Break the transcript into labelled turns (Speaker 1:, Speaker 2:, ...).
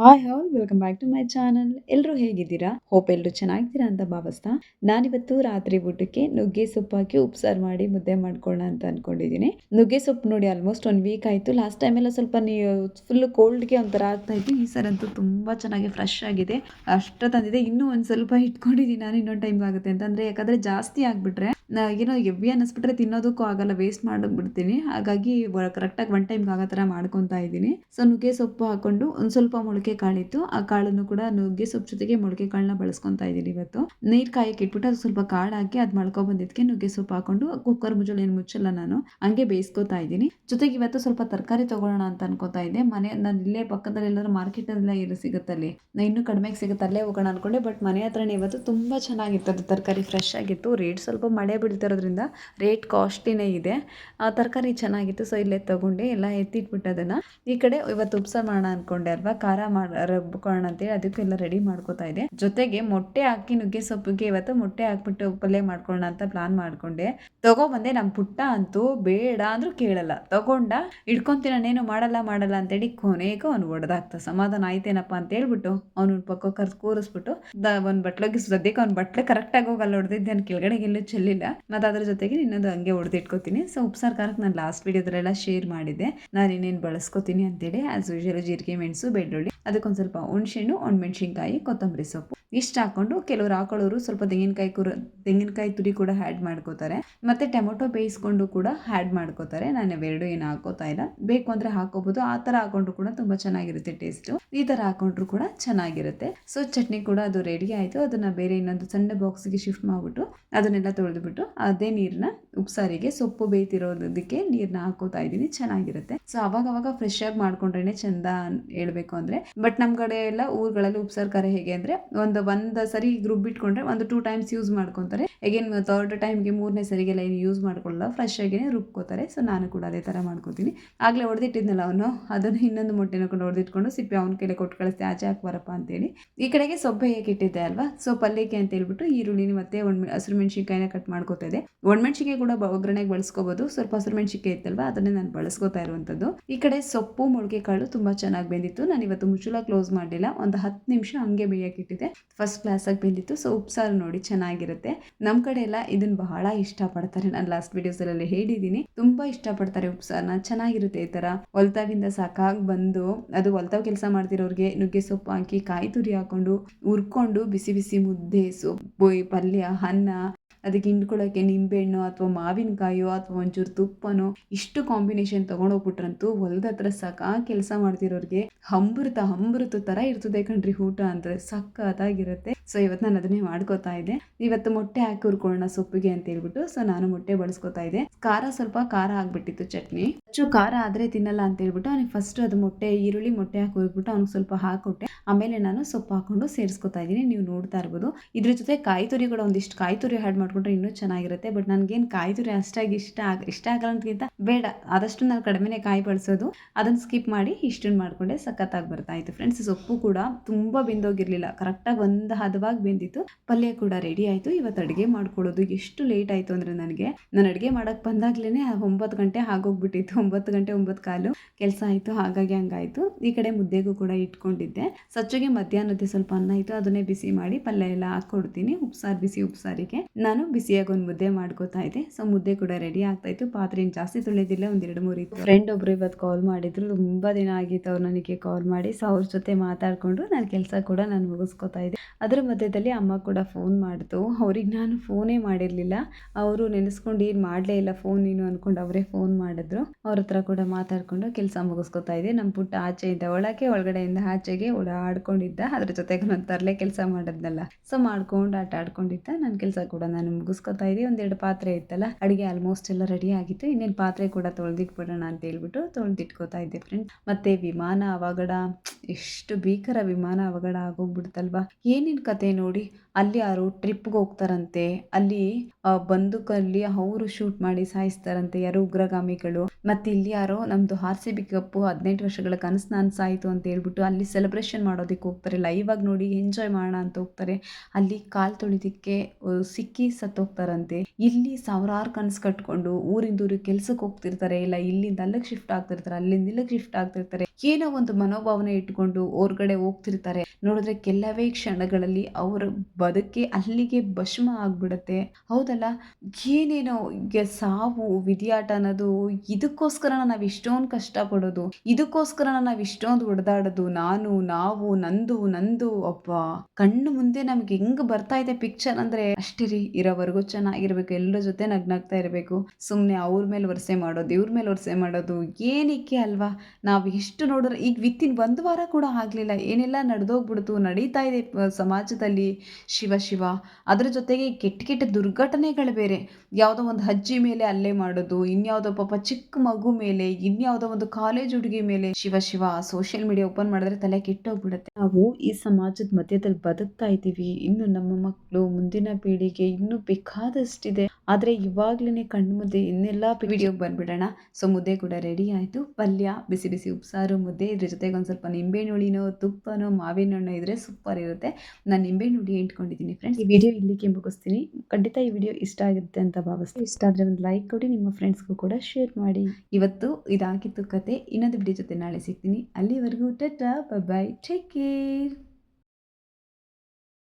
Speaker 1: Hi all welcome back to my channel ಎಲ್ಲರೂ ಹೇಗಿದ್ದೀರಾ? Hope ಎಲ್ಲರೂ ಚೆನ್ನಾಗಿದ್ದೀರಾ ಅಂತ ಭಾವಿಸ್ತಾ. ನಾನಿವತ್ತು ರಾತ್ರಿ ಊಟಕ್ಕೆ ನುಗ್ಗೆ ಸೊಪ್ಪು ಹಾಕಿ ಉಪ್ಸಾರು ಮಾಡಿ ಮುದ್ದೆ ಮಾಡ್ಕೊಳ್ಳೋಣ ಅಂತ ಅನ್ಕೊಂಡಿದ್ದೀನಿ. ನುಗ್ಗೆ ಸೊಪ್ಪು ನೋಡಿ ಆಲ್ಮೋಸ್ಟ್ ಒನ್ ವೀಕ್ ಆಯಿತು. ಲಾಸ್ಟ್ ಟೈಮೆಲ್ಲ ಸ್ವಲ್ಪ ನೀವು ಫುಲ್ ಕೋಲ್ಡ್ಗೆ ಒಂಥರ ಆಗ್ತಾ ಇತ್ತು. ಈ ಸರ್ ಅಂತೂ ತುಂಬ ಚೆನ್ನಾಗಿ ಫ್ರೆಶ್ ಆಗಿದೆ. ಅಷ್ಟು ತಂದಿದೆ ಇನ್ನೂ ಒಂದು ಸ್ವಲ್ಪ ಇಟ್ಕೊಂಡಿದ್ದೀನಿ ನಾನು, ಇನ್ನೊಂದು ಟೈಮ್ ಆಗುತ್ತೆ ಅಂತಂದರೆ ಯಾಕಂದರೆ ಜಾಸ್ತಿ ಆಗಿಬಿಟ್ರೆ ಏನೋ ಎವ್ವಿ ಅನ್ನಿಸ್ಬಿಟ್ರೆ ತಿನ್ನೋದಕ್ಕೂ ಆಗಲ್ಲ ವೇಸ್ಟ್ ಮಾಡಿಬಿಡ್ತೀನಿ. ಹಾಗಾಗಿ ಕರೆಕ್ಟಾಗಿ ಒನ್ ಟೈಮ್ಗೆ ಆಗೋ ಥರ ಮಾಡ್ಕೊತಾ ಇದ್ದೀನಿ. ಸೊ ನುಗ್ಗೆ ಸೊಪ್ಪು ಹಾಕೊಂಡು ಒಂದು ಸ್ವಲ್ಪ ಮೊಳಕೆ ಕಾಳಿತ್ತು. ಆ ಕಾಳನ್ನು ಕೂಡ ನುಗ್ಗೆ ಸೊಪ್ಪು ಜೊತೆಗೆ ಮೊಳಕೆ ಕಾಳನ್ನ ಬಳಸ್ಕೊತಾ ಇದ್ದೀನಿ ಇವತ್ತು. ನೀರು ಕಾಯಕ್ಕೆ ಇಟ್ಬಿಟ್ಟು ಅದು ಸ್ವಲ್ಪ ಕಾಳು ಹಾಕಿ ಅದು ಮಳ್ಕೊ ಬಂದಿದ್ದಕ್ಕೆ ನುಗ್ಗೆ ಸೊಪ್ಪು ಹಾಕೊಂಡು ಕುಕ್ಕರ್ ಮುಚ್ಚಲು ಏನು ಮುಚ್ಚಲ್ಲ ನಾನು, ಹಂಗೆ ಬೇಯಿಸ್ಕೊತಾ ಇದ್ದೀನಿ. ಜೊತೆಗೆ ಇವತ್ತು ಸ್ವಲ್ಪ ತರಕಾರಿ ತಗೊಳ್ಳೋಣ ಅಂತ ಅನ್ಕೋತಾ ಇದ್ದೆ. ಮನೆ, ನಾನು ಇಲ್ಲೇ ಪಕ್ಕದಲ್ಲಿ ಎಲ್ಲರೂ ಮಾರ್ಕೆಟಲ್ಲ ಇರೋ ಸಿಗುತ್ತಲ್ಲಿ? ನಾ ಇನ್ನೂ ಕಡಿಮೆಗೆ ಸಿಗುತ್ತೆ ಅಲ್ಲೇ ಹೋಗೋಣ ಅನ್ಕೊಂಡೆ ಬಟ್ ಮನೆ ಹತ್ರನೇ ಇವತ್ತು ತುಂಬ ಚೆನ್ನಾಗಿತ್ತು. ಅದು ತರಕಾರಿ ಫ್ರೆಶ್ ಆಗಿತ್ತು. ರೇಟ್ ಸ್ವಲ್ಪ ಮಳೆ ಬೀಳ್ತಿರೋದ್ರಿಂದ ರೇಟ್ ಕಾಸ್ಟ್ಲಿನೇ ಇದೆ. ಆ ತರಕಾರಿ ಚೆನ್ನಾಗಿತ್ತು ಸೊ ಇಲ್ಲೇ ತೊಗೊಂಡೆ, ಎಲ್ಲ ಎತ್ತಿಟ್ಬಿಟ್ಟು ಅದನ್ನು. ಈ ಕಡೆ ಇವತ್ತು ಉಪ್ಸ ಮಾಡೋಣ ಅಂದ್ಕೊಂಡೆ ಅಲ್ವಾ? ಖಾರ ಮಾಡಿ ರುಬ್ಕೊಳ್ಳೋಣ ಅಂತೇಳಿ ಅದಕ್ಕೆಲ್ಲ ರೆಡಿ ಮಾಡ್ಕೋತಾ ಇದೆ ಜೊತೆಗೆ ಮೊಟ್ಟೆ ಹಾಕಿ ನುಗ್ಗೆ ಸೊಪ್ಪಿಗೆ ಇವತ್ತು ಮೊಟ್ಟೆ ಹಾಕ್ಬಿಟ್ಟು ಪಲ್ಯ ಮಾಡ್ಕೊಳ್ಳೋಣ ಅಂತ ಪ್ಲಾನ್ ಮಾಡ್ಕೊಂಡೆ. ತಗೊಬಂದೆ ನಮ್ಮ ಪುಟ್ಟ ಅಂತೂ ಬೇಡ ಅಂದ್ರೂ ಕೇಳಲ್ಲ. ತಗೊಂಡ ಇಟ್ಕೊಂತೀನೇನು ಮಾಡಲ್ಲ ಮಾಡಲ್ಲ ಅಂತೇಳಿ ಕೊನೆಗೂ ಅವ್ನು ಹೊಡೆದಾಕ್ತ ಸಮಾಧಾನ ಆಯ್ತೇನಪ್ಪ ಅಂತ ಹೇಳ್ಬಿಟ್ಟು ಅವ್ನು ಪಕ್ಕ ಕರ್ಸ್ ಕೂರಿಸ್ಬಿಟ್ಟು ಒಂದು ಬಟ್ಲೋಗಿ ಸದ್ಯಕ್ಕೆ ಅವ್ನು ಬಟ್ಲೆ ಕರೆಕ್ಟಾಗಿ ಹೋಗಲ್ಲ, ಹೊಡೆದಿದ್ದೆ ನಾನು ಕೆಳಗಡೆ ಎಲ್ಲೂ ಚೆಲ್ಲಿಲ್ಲ ಮತ್ತು ಅದ್ರ ಜೊತೆಗೆ ಇನ್ನೊಂದು ಹಂಗೆ ಹೊಡೆದಿಟ್ಕೋತೀನಿ ಸೊ ಉಪ್ಸಾರು ಖಾರಕ್ಕೆ ನಾನು ಲಾಸ್ಟ್ ವೀಡಿಯೋದ್ರೆಲ್ಲ ಶೇರ್ ಮಾಡಿದ್ದೆ. ನಾನು ಇನ್ನೇನು ಬಳಸ್ಕೋತೀನಿ ಅಂತೇಳಿ ಆಸ್ ಯೂಶಲ್ ಜೀರಿಗೆ, ಮೆಣಸು, ಬೆಳ್ಳುಳ್ಳಿ, ಅದಕ್ಕೊಂದು ಸ್ವಲ್ಪ ಹುಣ್ಸೆಹಣ್ಣು, ಒಣಮೆಣ್ಸಿನ್ಕಾಯಿ, ಕೊತ್ತಂಬರಿ ಸೊಪ್ಪು. ಇಷ್ಟು ಹಾಕೊಂಡು ಕೆಲವರು ಹಾಕೊಳ್ಳೋರು ಸ್ವಲ್ಪ ತೆಂಗಿನಕಾಯಿ ಕುರ ತೆಂಗಿನಕಾಯಿ ತುರಿ ಕೂಡ ಹ್ಯಾಡ್ ಮಾಡ್ಕೋತಾರೆ. ಮತ್ತು ಟೊಮೊಟೊ ಬೇಯಿಸ್ಕೊಂಡು ಕೂಡ ಹ್ಯಾಡ್ ಮಾಡ್ಕೋತಾರೆ. ನಾನು ಎರಡು ಏನು ಹಾಕೋತಾ ಇಲ್ಲ. ಬೇಕು ಅಂದರೆ ಹಾಕೋಬೋದು. ಆ ಥರ ಹಾಕೊಂಡ್ರು ಕೂಡ ತುಂಬ ಚೆನ್ನಾಗಿರುತ್ತೆ ಟೇಸ್ಟು ಈ ಥರ ಹಾಕೊಂಡ್ರು ಕೂಡ ಚೆನ್ನಾಗಿರುತ್ತೆ. ಸೊ ಚಟ್ನಿ ಕೂಡ ಅದು ರೆಡಿ ಆಯಿತು. ಅದನ್ನು ಬೇರೆ ಇನ್ನೊಂದು ಸಣ್ಣ ಬಾಕ್ಸಿಗೆ ಶಿಫ್ಟ್ ಮಾಡಿಬಿಟ್ಟು ಅದನ್ನೆಲ್ಲ ಅದೇ ನೀರನ್ನ ಉಪ್ಸಾರಿಗೆ ಸೊಪ್ಪು ಬೇಯ್ತಿರೋದಕ್ಕೆ ನೀರನ್ನ ಹಾಕೋತಾ ಇದ್ದೀನಿ, ಚೆನ್ನಾಗಿರುತ್ತೆ. ಸೊ ಅವಾಗ ಅವಾಗ ಫ್ರೆಶ್ ಆಗಿ ಮಾಡ್ಕೊಂಡ್ರೇ ಚಂದ ಹೇಳ್ಬೇಕು ಅಂದ್ರೆ. ಬಟ್ ನಮ್ಮ ಕಡೆ ಎಲ್ಲ ಊರುಗಳಲ್ಲಿ ಉಪ್ಸಾರ್ ಕರೆ ಹೇಗೆ ಅಂದ್ರೆ, ಒಂದು ಒಂದು ಸರಿ ಗ್ರೂಪ್ ಬಿಟ್ಕೊಂಡ್ರೆ ಒಂದು ಟೂ ಟೈಮ್ಸ್ ಯೂಸ್ ಮಾಡ್ಕೊತಾರೆ. ಎಗೇನ್ ಟೈಮ್ ಟೈಮ್ಗೆ ಮೂರನೇ ಸರಿಗೆಲ್ಲ ಏನು ಯೂಸ್ ಮಾಡ್ಕೊಳ್ಳಲ್ಲ ಫ್ರೆಶ್ ಆಗಿನೇ ರುಬ್ಕೋತಾರೆ. ಸೊ ನಾನು ಕೂಡ ಅದೇ ಥರ ಮಾಡ್ಕೋತೀನಿ. ಆಗಲೇ ಹೊಡೆದಿಟ್ಟಿದ್ನಲ್ಲ ಅವನು, ಅದನ್ನು ಇನ್ನೊಂದು ಮೊಟ್ಟೆನ ಕೊಂಡು ಹೊಡೆದಿಟ್ಕೊಂಡು ಸಿಪ್ಪೆ ಅವನ ಕೈಲಿ ಕೊಟ್ಟು ಕಳಿಸ್ತೆ ಆಚೆ ಹಾಕ್ಬಾರಪ್ಪ ಅಂತೇಳಿ. ಈ ಕಡೆಗೆ ಸೊಪ್ಪೆ ಹೇಗೆ ಇಟ್ಟಿದ್ದೆ ಅಲ್ವಾ? ಸೊ ಪಲ್ಯಕ್ಕೆ ಅಂತ ಹೇಳ್ಬಿಟ್ಟು ಈರುಳ್ಳಿ ಮತ್ತೆ ಒಣ ಹಸಿರು ಮೆಣಸಿನ್ಕಾಯಿನ ಕಟ್ ಮಾಡ್ಕೋತಾ ಇದೆ. ಒಣಮೆಣ್ಸಿಗೆ ಕೂಡ ಒಗ್ಗರಣೆಗೆ ಬಳಸ್ಕೋಬಹುದು ಸ್ವಲ್ಪ ಹಸಿರು ಮೆಣಸಿಕೆ ಇತ್ತಲ್ವಾ? ಅದನ್ನೇ ನಾನು ಬಳಸ್ಕೋತಾ ಇರುವಂಥದ್ದು. ಈ ಕಡೆ ಸೊಪ್ಪು ಮೊಳಕೆ ಕಾಳು ತುಂಬಾ ಚೆನ್ನಾಗಿ ಬೆಂದಿತ್ತು. ನಾನು ಇವತ್ತು ಮುಚ್ಚಳ ಕ್ಲೋಸ್ ಮಾಡಲಿಲ್ಲ. ಒಂದು ಹತ್ತು ನಿಮಿಷ ಹಂಗೆ ಇಟ್ಟಿದೆ ಫಸ್ಟ್ ಕ್ಲಾಸಾಗಿ ಬೆಂದಿತ್ತು. ಸೊ ಉಪ್ಸಾರು ನೋಡಿ ಚೆನ್ನಾಗಿರುತ್ತೆ. ನಮ್ಮ ಕಡೆ ಎಲ್ಲ ಇದನ್ನ ಬಹಳ ಇಷ್ಟಪಡ್ತಾರೆ. ನಾನು ಲಾಸ್ಟ್ ವಿಡಿಯೋಸಲ್ಲಿ ಹೇಳಿದ್ದೀನಿ. ಇಷ್ಟ ಇಷ್ಟಪಡ್ತಾರೆ ಉಪ್ಸಾರನ ಚೆನ್ನಾಗಿರುತ್ತೆ ಈ ಥರ. ಹೊಲ್ತಾವಿಂದ ಸಾಕಾಗಿ ಬಂದು ಅದು ಹೊಲ್ತಾವ್ ಕೆಲಸ ಮಾಡ್ತಿರೋರಿಗೆ ನುಗ್ಗೆ ಸೊಪ್ಪು ಹಾಕಿ, ಕಾಯಿ ತುರಿ ಹಾಕೊಂಡು, ಹುರ್ಕೊಂಡು, ಬಿಸಿ ಬಿಸಿ ಮುದ್ದೆ, ಸೊಪ್ಪು, ಪಲ್ಯ, ಅನ್ನ ಅದಕ್ಕೆ ಹಿಂಡ್ಕೊಳ್ಳೋಕ್ಕೆ ನಿಂಬೆಹಣ್ಣು ಅಥವಾ ಮಾವಿನಕಾಯೋ ಅಥವಾ ಒಂಚೂರು ತುಪ್ಪನೋ ಇಷ್ಟು ಕಾಂಬಿನೇಷನ್ ತೊಗೊಂಡೋಗ್ಬಿಟ್ರಂತೂ ಹೊಲದ ಹತ್ರ ಸಾಕಾ ಕೆಲಸ ಮಾಡ್ತಿರೋರಿಗೆ ಅಮೃತ ಅಮೃತ ಥರ ಇರ್ತದೆ ಕಣ್ರಿ ಊಟ ಅಂದರೆ ಸಕ್ಕತ್ತಾಗಿರುತ್ತೆ ಸೊ ಇವತ್ತು ನಾನು ಅದನ್ನೇ ಮಾಡ್ಕೋತಾ ಇದ್ದೆ. ಇವತ್ತು ಮೊಟ್ಟೆ ಹಾಕಿ ಹುರ್ಕೊಳ್ಳೋಣ ಸೊಪ್ಪಿಗೆ ಅಂತ ಹೇಳ್ಬಿಟ್ಟು. ಸೊ ನಾನು ಮೊಟ್ಟೆ ಬಳಸ್ಕೊತಾ ಇದ್ದೆ. ಖಾರ ಸ್ವಲ್ಪ ಖಾರ ಆಗ್ಬಿಟ್ಟಿತ್ತು ಚಟ್ನಿ. ಹೆಚ್ಚು ಖಾರ ಆದರೆ ತಿನ್ನಲ್ಲ ಅಂತ ಹೇಳ್ಬಿಟ್ಟು ಅವ್ನಿಗೆ ಫಸ್ಟ್ ಅದು ಮೊಟ್ಟೆ, ಈರುಳ್ಳಿ ಮೊಟ್ಟೆ ಹಾಕಿ ಹುರ್ಬಿಟ್ಟು ಅವ್ನಿಗೆ ಸ್ವಲ್ಪ ಹಾಕೊಟ್ಟೆ. ಆಮೇಲೆ ನಾನು ಸೊಪ್ಪು ಹಾಕೊಂಡು ಸೇರಿಸ್ಕೊತಾ ಇದ್ದೀನಿ. ನೀವು ನೋಡ್ತಾ ಇರ್ಬೋದು. ಇದ್ರ ಜೊತೆ ಕಾಯಿ ತುರಿ ಕೂಡ ಒಂದಿಷ್ಟು ಕಾಯಿ ತುರಿ ಆ್ಯಡ್ ಮಾಡ್ಕೊಂಡ್ರೆ ಇನ್ನೂ ಚೆನ್ನಾಗಿರುತ್ತೆ. ಬಟ್ ನನಗೇನು ಕಾಯಿ ತುರಿ ಅಷ್ಟಾಗಿ ಇಷ್ಟ ಆಗ, ಇಷ್ಟ ಆಗಲ್ಲಂತಕ್ಕಿಂತ ಬೇಡ. ಆದಷ್ಟು ನಾನು ಕಡಿಮೆನೇ ಕಾಯಿ ಬಳಸೋದು. ಅದನ್ನು ಸ್ಕಿಪ್ ಮಾಡಿ ಇಷ್ಟನ್ನು ಮಾಡಿಕೊಂಡೆ ಸಖತ್ತಾಗಿ ಬರ್ತಾ ಇತ್ತು. ಫ್ರೆಂಡ್ಸ್ ಸೊಪ್ಪು ಕೂಡ ತುಂಬ ಬೆಂದೋಗಿರಲಿಲ್ಲ. ಕರೆಕ್ಟಾಗಿ ಒಂದು ಹದವಾಗಿ ಬೆಂದಿತ್ತು. ಪಲ್ಯ ಕೂಡ ರೆಡಿ ಆಯಿತು. ಇವತ್ತು ಅಡುಗೆ ಮಾಡ್ಕೊಳ್ಳೋದು ಎಷ್ಟು ಲೇಟ್ ಆಯಿತು ಅಂದರೆ ನನಗೆ. ನಾನು ಅಡುಗೆ ಮಾಡೋಕ್ಕೆ ಬಂದಾಗಲೇ ಒಂಬತ್ತು ಗಂಟೆ ಆಗೋಗ್ಬಿಟ್ಟಿತ್ತು. ಒಂಬತ್ತು ಗಂಟೆ ಒಂಬತ್ತು ಕಾಲು ಕೆಲಸ ಆಯಿತು. ಹಾಗಾಗಿ ಹಂಗಾಯಿತು. ಈ ಕಡೆ ಮುದ್ದೆಗೂ ಕೂಡ ಇಟ್ಕೊಂಡಿದ್ದೆ. ಸಚ್ಚಗೆ ಮಧ್ಯಾಹ್ನದ ಸ್ವಲ್ಪ ಅನ್ನ ಇತ್ತು ಅದನ್ನೇ ಬಿಸಿ ಮಾಡಿ ಪಲ್ಯ ಎಲ್ಲ ಹಾಕ್ಕೊಡ್ತೀನಿ. ಉಪ್ಸಾರು, ಬಿಸಿ ಉಪ್ಸಾರಿಗೆ. ನಾನು ಬಿಸಿಯಾಗಿ ಒಂದು ಮುದ್ದೆ ಮಾಡ್ಕೋತಾ ಇದ್ದೆ. ಸೊ ಮುದ್ದೆ ಕೂಡ ರೆಡಿ ಆಗ್ತಾ ಇತ್ತು. ಪಾತ್ರೆ ಜಾಸ್ತಿ ತೊಳೆದಿಲ್ಲ. ಒಂದೆರಡು ಮೂರು ಇತ್ತು. ಫ್ರೆಂಡ್ ಒಬ್ರು ಇವತ್ತು ಕಾಲ್ ಮಾಡಿದ್ರು. ತುಂಬ ದಿನ ಆಗಿತ್ತು ಅವ್ರು ನನಗೆ ಕಾಲ್ ಮಾಡಿ. ಸೊ ಅವ್ರ ಜೊತೆ ಮಾತಾಡಿಕೊಂಡು ನಾನು ಕೆಲಸ ಕೂಡ ನಾನು ಮುಗಿಸ್ಕೊತಾ ಇದ್ದೆ. ಅದರ ಮಧ್ಯದಲ್ಲಿ ಅಮ್ಮ ಕೂಡ ಫೋನ್ ಮಾಡಿತು. ಅವ್ರಿಗೆ ನಾನು ಫೋನೇ ಮಾಡಿರಲಿಲ್ಲ. ಅವರು ನೆನೆಸ್ಕೊಂಡು, ಏನು ಮಾಡಲೇ ಇಲ್ಲ ಫೋನ್ ನೀನು? ಅಂದ್ಕೊಂಡು ಅವರೇ ಫೋನ್ ಮಾಡಿದ್ರು. ಅವ್ರ ಹತ್ರ ಕೂಡ ಮಾತಾಡಿಕೊಂಡು ಕೆಲಸ ಮುಗಿಸ್ಕೊತಾ ಇದ್ದೆ. ನಮ್ಮ ಪುಟ್ಟ ಆಚೆಯಿಂದ ಒಳಗೆ ಒಳಗಡೆಯಿಂದ ಆಚೆಗೆ ಓಡಾಡ್ಕೊಂಡಿದ್ದ. ಅದ್ರ ಜೊತೆಗೆ ನಾನು ತರಲೆ ಕೆಲಸ ಮಾಡಿದ್ನಲ್ಲ. ಸೊ ಮಾಡ್ಕೊಂಡು, ಆಟ ಆಡ್ಕೊಂಡಿದ್ದ. ನನ್ನ ಕೆಲಸ ಕೂಡ ನಾನು ಮುಗಿಸ್ಕೊತಾ ಇದ್ದೆ. ಒಂದೆರಡು ಪಾತ್ರೆ ಇತ್ತಲ್ಲ, ಅಡುಗೆ ಆಲ್ಮೋಸ್ಟ್ ಎಲ್ಲ ರೆಡಿ ಆಗಿತ್ತು. ಇನ್ನೇನು ಪಾತ್ರೆ ಕೂಡ ತೊಳೆದಿಟ್ಬಿಡೋಣ ಅಂತ ಹೇಳ್ಬಿಟ್ಟು ತೊಳೆದಿಟ್ಕೋತಾ ಇದ್ದೆ ಫ್ರೆಂಡ್ ಮತ್ತೆ ವಿಮಾನ ಅವಘಡ. ಎಷ್ಟು ಭೀಕರ ವಿಮಾನ ಅವಘಡ ಆಗೋಗ್ಬಿಡ್ತಲ್ವಾ? ಏನೇನು ಕತೆ ನೋಡಿ ಅಲ್ಲಿ ಯಾರು ಟ್ರಿಪ್ಗೆ ಹೋಗ್ತಾರಂತೆ. ಅಲ್ಲಿ ಬಂದೂಕಲ್ಲಿ ಅವರು ಶೂಟ್ ಮಾಡಿ ಸಾಯಿಸ್ತಾರಂತೆ ಯಾರು ಉಗ್ರಗಾಮಿಗಳು. ಮತ್ತೆ ಇಲ್ಲಿ ಯಾರೋ ನಮ್ದು ಆರ್ ಸಿ ಬಿ ಹದಿನೆಂಟು ವರ್ಷಗಳ ಕನಸು ಸಾಯಿತು ಅಂತ ಹೇಳ್ಬಿಟ್ಟು ಅಲ್ಲಿ ಸೆಲೆಬ್ರೇಷನ್ ಮಾಡೋದಕ್ಕೆ ಹೋಗ್ತಾರೆ. ಲೈವ್ ಆಗಿ ನೋಡಿ ಎಂಜಾಯ್ ಮಾಡೋಣ ಅಂತ ಹೋಗ್ತಾರೆ. ಅಲ್ಲಿ ಕಾಲ್ ತೊಳಿದಿಕ್ಕೆ ಸಿಕ್ಕಿ ಸತ್ತೋಗ್ತಾರಂತೆ ಇಲ್ಲಿ ಸಾವಿರಾರು ಕನಸು ಕಟ್ಕೊಂಡು ಊರಿಂದ ಊರಿಗೆ ಕೆಲ್ಸಕ್ಕೆ ಹೋಗ್ತಿರ್ತಾರೆ. ಇಲ್ಲ ಇಲ್ಲಿಂದ ಅಲ್ಲಿಗೆ ಶಿಫ್ಟ್ ಆಗ್ತಿರ್ತಾರೆ. ಅಲ್ಲಿಂದ ಇಲ್ಲಿಗೆ ಶಿಫ್ಟ್ ಆಗ್ತಿರ್ತಾರೆ. ಏನೋ ಒಂದು ಮನೋಭಾವನೆ ಇಟ್ಕೊಂಡು ಹೊರ್ಗಡೆ ಹೋಗ್ತಿರ್ತಾರೆ. ನೋಡಿದ್ರೆ ಕೆಲವೇ ಕ್ಷಣಗಳಲ್ಲಿ ಅವರ ಬದುಕೆ ಅಲ್ಲಿಗೆ ಭಸ್ಮ ಆಗ್ಬಿಡುತ್ತೆ. ಹೌದಲ್ಲ? ಏನೇನೋ ಸಾವು, ವಿದ್ಯಾಟ ಅನ್ನೋದು ಇದಕ್ಕೋಸ್ಕರ ನಾವು ಇಷ್ಟೊಂದು ಕಷ್ಟಪಡೋದು, ಇದಕ್ಕೋಸ್ಕರ ನಾವು ಇಷ್ಟೊಂದು ಹೊಡೆದಾಡೋದು, ನಾನು, ನಾವು, ನಂದು ನಂದು ಅಪ್ಪ ಕಣ್ಣು ಮುಂದೆ ನಮ್ಗೆ ಹೆಂಗ್ ಬರ್ತಾ ಇದೆ ಪಿಕ್ಚರ್ ಅಂದ್ರೆ ಅಷ್ಟೇ ರೀ, ಇರೋವರೆಗೂ ಚೆನ್ನಾಗಿರ್ಬೇಕು ಎಲ್ಲರ ಜೊತೆ ನಗ್ನಾಗ್ತಾ ಇರಬೇಕು. ಸುಮ್ಮನೆ ಅವ್ರ ಮೇಲೆ ವರ್ಷೆ ಮಾಡೋದು, ಇವ್ರ ಮೇಲೆ ವರ್ಷೆ ಮಾಡೋದು, ಏನಕ್ಕೆ ಅಲ್ವಾ? ನಾವು ಎಷ್ಟು ನೋಡಿದ್ರೆ, ಈಗ ವಿತ್ತಿನ ಒಂದು ವಾರ ಕೂಡ ಆಗಲಿಲ್ಲ, ಏನೆಲ್ಲ ನಡೆದೋಗ್ಬಿಡ್ತು, ನಡೀತಾ ಇದೆ, ಪ- ಸಮಾಜದಲ್ಲಿ ಶಿವ ಶಿವ. ಅದರ ಜೊತೆಗೆ ಕೆಟ್ಟ ಕೆಟ್ಟ ದುರ್ಘಟನೆಗಳು ಬೇರೆ. ಯಾವುದೋ ಒಂದು ಅಜ್ಜಿ ಮೇಲೆ ಅಲ್ಲೇ ಮಾಡೋದು, ಇನ್ಯಾವುದೋ ಪಾಪ ಚಿಕ್ಕ ಮಗು ಮೇಲೆ, ಇನ್ಯಾವುದೋ ಒಂದು ಕಾಲೇಜ್ ಹುಡುಗಿ ಮೇಲೆ Shiva Shiva social media open ಮಾಡಿದ್ರೆ ತಲೆ ಕೆಟ್ಟೋಗ್ಬಿಡುತ್ತೆ. ನಾವು ಈ ಸಮಾಜದ ಮಧ್ಯದಲ್ಲಿ ಬದುಕ್ತಾ ಇದ್ದೀವಿ. ಇನ್ನು ನಮ್ಮ ಮಕ್ಕಳು ಮುಂದಿನ ಪೀಳಿಗೆ ಇನ್ನೂ ಬೇಕಾದಷ್ಟಿದೆ. ಆದರೆ ಇವಾಗ್ಲೇ ಕಣ್ಣು ಮುದ್ದೆ ಇನ್ನೆಲ್ಲ ವಿಡಿಯೋಗೆ ಬಂದ್ಬಿಡೋಣ. ಸೊ, ಮುದ್ದೆ ಕೂಡ ರೆಡಿ ಆಯಿತು. ಪಲ್ಯ, ಬಿಸಿ ಬಿಸಿ ಉಪ್ಸಾರು, ಮುದ್ದೆ. ಇದ್ರ ಜೊತೆಗೆ ಒಂದು ಸ್ವಲ್ಪ ನಿಂಬೆಹಣ್ಣು ಹುಳಿನೋ ತುಪ್ಪನೋ ಮಾವಿನ ಹಣ್ಣು ಇದ್ರೆ ಸೂಪರ್ ಇರುತ್ತೆ. ನಾನು ನಿಂಬೆಹಣ್ಣು ನುಡಿ ಇಟ್ಕೊಂಡಿದ್ದೀನಿ ಫ್ರೆಂಡ್ಸ್ ಈ ವಿಡಿಯೋ ಇಲ್ಲಿಗೆ ಮುಗಿಸ್ತೀನಿ ಖಂಡಿತ ಈ ವಿಡಿಯೋ ಇಷ್ಟ ಆಗುತ್ತೆ ಅಂತ ಭಾವಿಸ್ತೀನಿ. ಇಷ್ಟ ಆದರೆ ಒಂದು ಲೈಕ್ ಕೊಡಿ, ನಿಮ್ಮ ಫ್ರೆಂಡ್ಸ್ಗೂ ಕೂಡ ಶೇರ್ ಮಾಡಿ. ಇವತ್ತು ಇದಾಗಿತ್ತು ಕತೆ. ಇನ್ನೊಂದು ವಿಡಿಯೋ ಜೊತೆ ನಾಳೆ ಸಿಗ್ತೀನಿ. ಅಲ್ಲಿವರೆಗೂ, ಟಟಾ ಬಾಯ್ ಟೇಕ್ ಕೇರ್